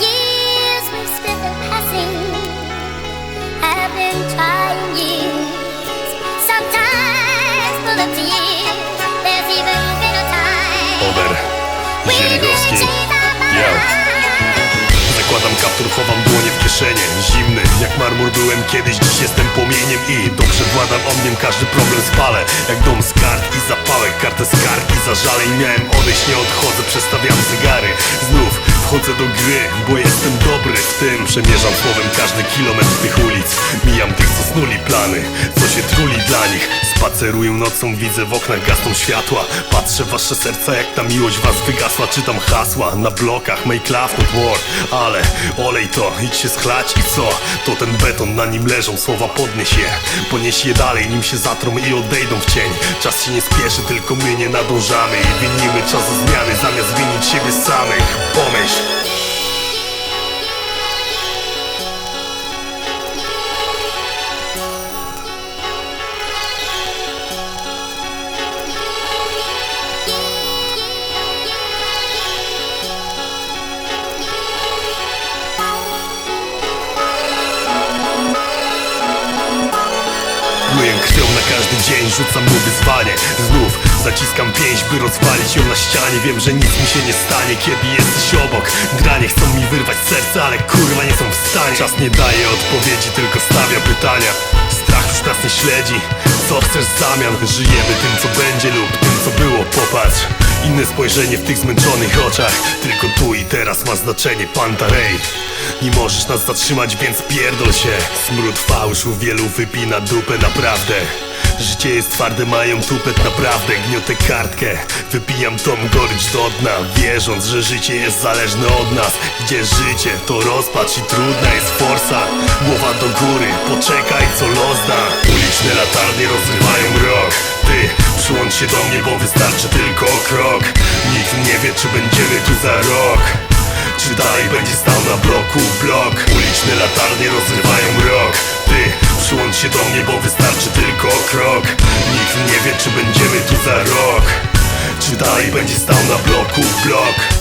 years we've spent passing have been trying years. Our ja. Zakładam kaptur, chowam dłonie w kieszenie. Zimny, jak marmur byłem kiedyś, dziś jestem płomieniem I dobrze władam ogniem, każdy problem spalę. Jak dom z kart i zapałek, kartę z kart i zażaleń Miałem odejść, nie odchodzę, przestawiam zegary Znów wchodzę do gry, bo jestem dobry w tym. Przemierzam słowem każdy kilometr tych ulic. Mijam tych, co snuli plany, co się truli dla nich. Spaceruję nocą, widzę w oknach gasną światła. Patrzę wasze serca, jak ta miłość was wygasła. Czytam hasła na blokach, make love not war Ale olej to, idź się schlać i co? To ten beton, na nim leżą słowa, podnieś je. Ponieś je dalej, nim się zatrą i odejdą w cień. Czas się nie spieszy, tylko my nie nadążamy. I winimy czasu zmiany, zamiast winić siebie samych każdy dzień, rzucam mu wyzwanie Znów zaciskam pięść, by rozwalić ją na ścianie. Wiem, że nic mi się nie stanie, kiedy jesteś obok. Granie chcą mi wyrwać serce, ale kurwa nie są w stanie. Czas nie daje odpowiedzi, tylko stawia pytania. Strach już nas nie śledzi. Co chcesz w zamian? Żyjemy tym, co będzie lub tym, co było, popatrz. Inne spojrzenie w tych zmęczonych oczach. Tylko tu i teraz ma znaczenie Pantarej Nie możesz nas zatrzymać, więc pierdol się. Smród fałszu wielu wypina dupę naprawdę Życie jest twarde, mają tupet naprawdę Gniotę kartkę, wypijam tą gorycz do dna Wierząc, że życie jest zależne od nas. Gdzie życie to rozpacz i trudna jest forsa. Głowa do góry, poczekaj co los da. Uliczne latarnie rozrywają rok. Ty, przyłącz się do mnie, bo wystarczy tylko krok. Nikt nie wie, czy będziemy tu za rok. Czy dalej będzie stał na bloku blok? Uliczne latarnie rozrywają rok. Ty, przyłącz się do mnie, bo wystarczy tylko krok. Nikt nie wie, czy będziemy tu za rok. Czy dalej będzie stał na bloku blok